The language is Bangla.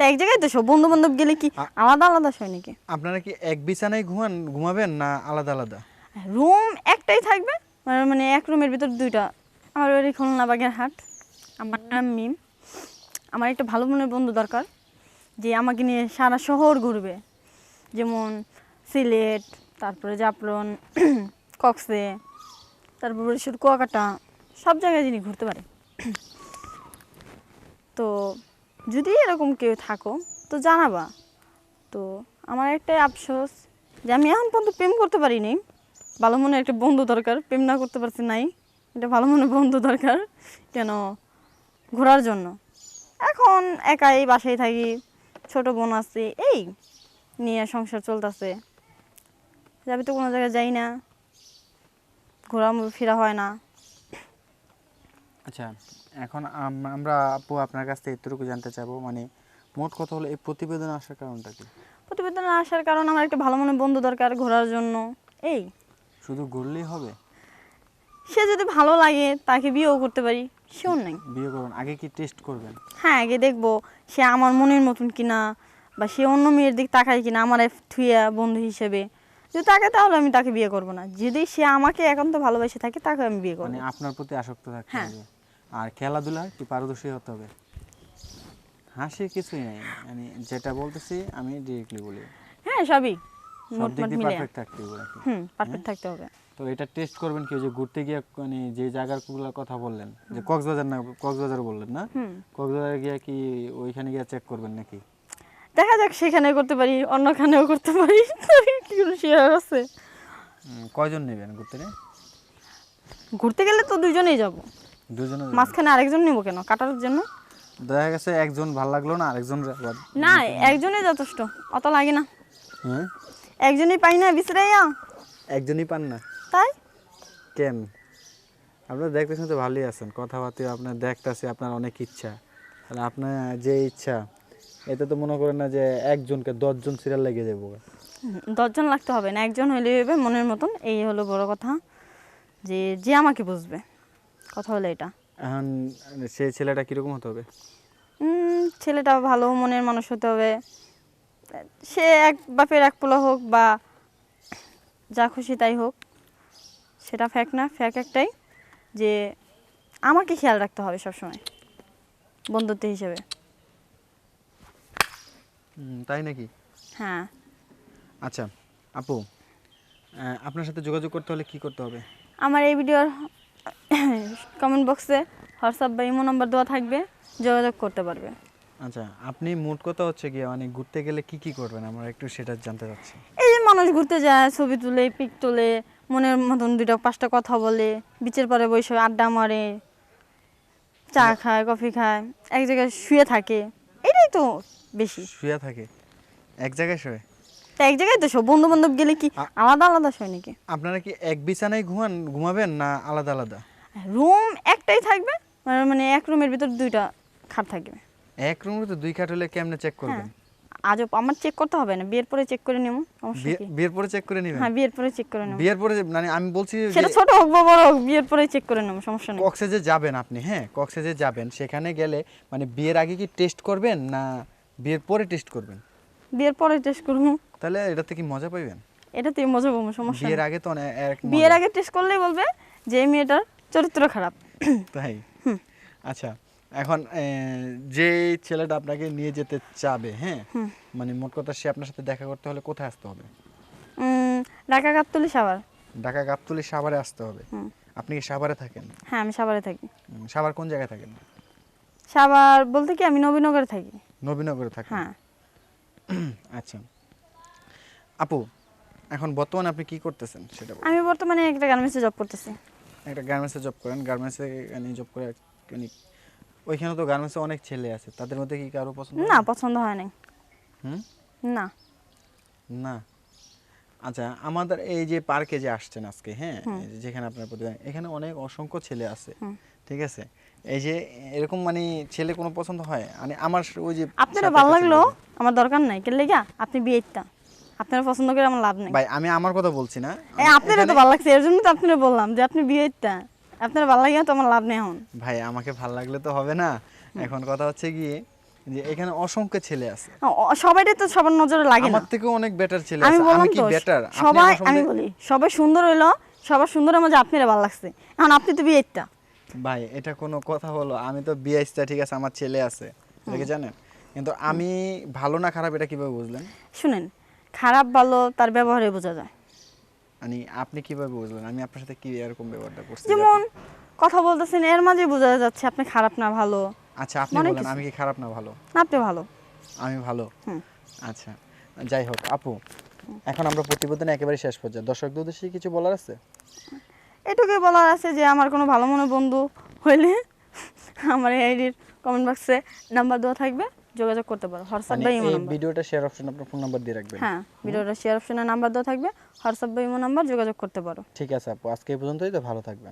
তো এক জায়গায় তো সব বন্ধু বান্ধব গেলে কি আলাদা আলাদা শোয় নাকি? আপনারা কি এক বিছানায় ঘুমান ঘুমাবেন না আলাদা আলাদা? রুম একটাই থাকবে মানে- এক রুমের ভিতর দুইটা। আমার বাড়ি খুলনা বাগেরহাট আমার নাম মিম। আমার একটা ভালো মনের বন্ধু দরকার যে আমাকে নিয়ে সারা শহর ঘুরবে। যেমন সিলেট তারপরে জাফলন কক্সে তারপর বরিশাল কুয়াকাটা সব জায়গায় যিনি ঘুরতে পারে। তো যদি এরকম কেউ থাকো, তো জানাবা। তো আমার একটাই আফসোস যে আমি এখন পর্যন্ত প্রেম করতে পারিনি। ভালো মনে একটা বন্ধু দরকার, প্রেম না করতে পারছি নাই। এটা ভালো মনে বন্ধু দরকার, কেন? ঘোরার জন্য। এখন একাই বাসায় থাকি, ছোট বোন আছে, এই নিয়ে সংসার চলতেছে। যাবি তো কোনো জায়গায় যাই না। ঘোরা ফেরা হয় না। আচ্ছা এখন আম- আমরা আপু আপনার কাছ থেকে এতটুকু জানতে চাবো মানে মোট কথা হলো এই প্রতিবেদন আসার কারণটা কি? প্রতিবেদনে আসার কারণ আমার একটা ভালো মনে বন্ধু দরকার ঘোরার জন্য। এই। শুধু ঘুরলেই হবে? সে যদি ভালো লাগে তাকে বিয়েও করতে পারি। সেও নাই। বিয়ে করুন আগে কি টেস্ট করবেন? হ্যাঁ আগে দেখব সে আমার মনের মতন কিনা বা সে অন্য মেয়ের দিক তাকায় কিনা আমার থুইয়া বন্ধু হিসেবে। যদি তাকে তাহলে আমি তাকে বিয়ে করব না। যদি সে আমাকে একান্ত ভালোবেসে থাকে তাকে আমি বিয়ে করব। মানে আপনার প্রতি আসক্ত থাকতে হ্যাঁ। আর খেলাধুলা কি পারদর্শী হতে হবে। হাসি কিছুই নাই। মানে যেটা বলতেছি আমি ডিরেক্টলি বলি। হ্যাঁ সবই। মোটমাট মিলে। পারফেক্ট থাকতে হবে হুম পারফেক্ট থাকতে হবে। তো এটা টেস্ট করবেন কি? যে ঘুরতে গিয়ে মানে যে জায়গাগুলোর কথা বললেন যে কক্সবাজার না কক্সবাজার বললেন না? হুম। গিয়ে কি ওইখানে গিয়ে চেক করবেন নাকি? দেখা যাক সেখানে করতে পারি অন্যখানেও করতে পারি। কি কোনো শেয়ার আছে কয়জন নেবেন ঘুরতে? ঘুরতে গেলে তো দুজনেই যাব। দুজনে যাবেন? মাঝখানে আরেকজন নেব কেন? কাটার জন্য? দেখা গেছে একজন ভালো লাগল না আরেকজন না একজনই যথেষ্ট। অত লাগে না। হ্যাঁ? একজনই পাই না বিচরাইয়া একজনই পান না। তাই? কেন? আপনারা দেখতেছেন তো ভালোই আছেন। কথাবার্তা আপনার দেখতেছে আপনার অনেক ইচ্ছা। তাহলে আপনার যে ইচ্ছা এতে তো মনে করেন না যে একজনকে দশজন সিরিয়াল লেগে যাব। দশজন লাগতে হবে না একজন হইলে হবে মনের মতন। এই হলো বড় কথা। যে যে আমাকে বুঝবে। কথা হলো এটা। এখন সেই ছেলেটা কীরকম হতে হবে? ছেলেটা ভালো মনের মানুষ হতে হবে। সে এক বাপের এক পোলা হোক বা যা খুশি তাই হোক সেটা ফ্যাক না ফ্যাক একটাই যে আমাকে খেয়াল রাখতে হবে সবসময় বন্ধুত্ব হিসেবে। তাই নাকি? হ্যাঁ। আচ্ছা আপু আপনার সাথে যোগাযোগ করতে হলে কি করতে হবে? আমার এই ভিডিওর কমেন্ট বক্সে হোয়াটসঅ্যাপ বা ইমো নাম্বার দেওয়া থাকবে যোগাযোগ করতে পারবে। আচ্ছা আপনি মোট কথা হচ্ছে গিয়ে মানে ঘুরতে গেলে কি কি করবেন? আমরা একটু সেটা জানতে চাচ্ছি। এই যে মানুষ ঘুরতে যায় ছবি তুলে পিক তোলে মনের মতন দুইটা পাঁচটা কথা বলে বিচের পরে বসে আড্ডা মারে চা খায় কফি খায় এক জায়গায় শুয়ে থাকে এটাই তো বেশি। শুয়ে থাকে? এক জায়গায় শুয়ে? তো এক জায়গায় তো সব বন্ধু বান্ধব গেলে কি আলাদা আলাদা শুয়ে নাকি? আপনারা কি এক বিছানায় ঘুমান ঘুমাবেন না আলাদা আলাদা রুম একটাই থাকবে মানে- এক রুমের ভিতর দুইটা খাট থাকবে। এক রুমে তো দুই খাট হলে কেমনে চেক হ্যাঁ করবেন? আজও আমার চেক করতে হবে না বিয়ের পরে চেক করে নেব কি? বিয়ের পরে চেক করে নেবেন? হ্যাঁ বিয়ের পরে চেক করে নেব। বিয়ের পরে মানে আমি বলছি সেটা ছোট হোক বা বড় হোক বিয়ের পরে চেক করে নেব সমস্যা নেই। কক্সে যে যাবেন আপনি হ্যাঁ কক্সে যে যাবেন সেখানে গেলে মানে বিয়ের আগে কি টেস্ট করবেন না বিয়ের পরে টেস্ট করবেন? বিয়ের পরে টেস্ট করব। তাহলে এটাতে কি মজা পাইবেন? এটাতে মজা পাবো সমস্যা। বিয়ের আগে তো এক বিয়ের আগে টেস্ট করলেই বলবে যে মেয়েটার চরিত্র খারাপ। তাই? আচ্ছা এখন যে ছেলেটা আপনাকে নিয়ে যেতে চাবে হ্যাঁ? মানে মোট কথা সে আপনার সাথে দেখা করতে হলে কোথায় আসতে হবে? ঢাকা গাবতলি সাভার। ঢাকা গাবতলি সাভারে আসতে হবে? আপনি কি সাভারে থাকেন? হ্যাঁ আমি সাভারে থাকি। সাভার কোন জায়গায় থাকেন? সাভার বলতে কি আমি নবীনগরে থাকি। নবীনগরে থাকেন? হ্যাঁ। আচ্ছা। আপু এখন বর্তমানে আপনি কি করতেছেন সেটা আমি বর্তমানে একটা গার্মেন্টসে জব করতেছি। একটা গার্মেন্টসে জব করেন গার্মেন্টসে মানে জব করে মানে ওইখানে তো গার্মেন্টসে অনেক ছেলে আছে তাদের মধ্যে কি কারও পছন্দ না পছন্দ হয় নাই। হুম? না। না। আচ্ছা আমাদের এই যে পার্কে যে আসছেন আজকে হ্যাঁ যেখানে আপনার প্রতিদিন এখানে অনেক অসংখ্য ছেলে আছে ঠিক আছে? এই যে এরকম মানে ছেলে কোনো পছন্দ হয়? মানে আমার ওই যে আপনারা ভালো লাগল? আমার দরকার নাই কে লেগা? আপনি বিয়েটা। আপনারা পছন্দ করে আমার লাভ নেই। ভাই আমি আমার কথা বলছি না। এই আপনারা তো ভালো লাগছে এর জন্য তো আপনারা বললাম যে আপনি বিয়েটা। আপনারা ভালো লাগে তো আমার লাভ নেই এখন। ভাই আমাকে ভালো লাগলে তো হবে না। এখন কথা হচ্ছে কি যে এখানে অসংখ্য ছেলে আছে। অ- তো সবার নজরে লাগে না। আমার থেকেও অনেক বেটার ছেলে আছে। আমি কি তো বেটার সবাই আমি বলি সবাই সুন্দর হইল সবার সুন্দরের মাঝে আপনার ভালো লাগছে। এখন আপনি তো বিয়েটা। ভাই এটা কোনো কথা হলো। আমি তো বিএসটা ঠিক আছে আমার ছেলে আছে। কি জানেন? কিন্তু আমি ভালো না খারাপ এটা কীভাবে বুঝলেন? শুনেন খারাপ ভালো তার ব্যবহারে বোঝা যায়। মানে আপনি কীভাবে বুঝলেন? আমি আপনার সাথে কি এরকম ব্যবহারটা করছি? যেমন কথা বলতেছেন এর মাঝে বোঝা যাচ্ছে আপনি খারাপ না ভালো। আচ্ছা আপনি বলেন আমি কি খারাপ না ভালো? না আপনি ভালো। আমি ভালো? আচ্ছা যাই হোক আপু এখন আমরা প্রতিবেদন একেবারে শেষ পর্যায়ে। দর্শকদের উদ্দেশ্যে কিছু বলার আছে? এটুকুই বলার আছে যে আমার কোনো ভালো মনে বন্ধু হইলে আমার এই আইডির কমেন্ট বক্সে নাম্বার দেওয়া থাকবে। যোগাযোগ করতে পারো। হোয়াটসঅ্যাপ মানে বা ইমো নাম্বার ভিডিওটা শেয়ার অপশন আপনার ফোন নাম্বার দিয়ে রাখবেন। হ্যাঁ ভিডিওটা শেয়ার অপশনে নাম্বার দেওয়া থাকবে। হোয়াটসঅ্যাপ বা ইমো নাম্বার যোগাযোগ করতে পারো। ঠিক আছে আপু আজকে এই পর্যন্তই তো ভালো থাকবেন।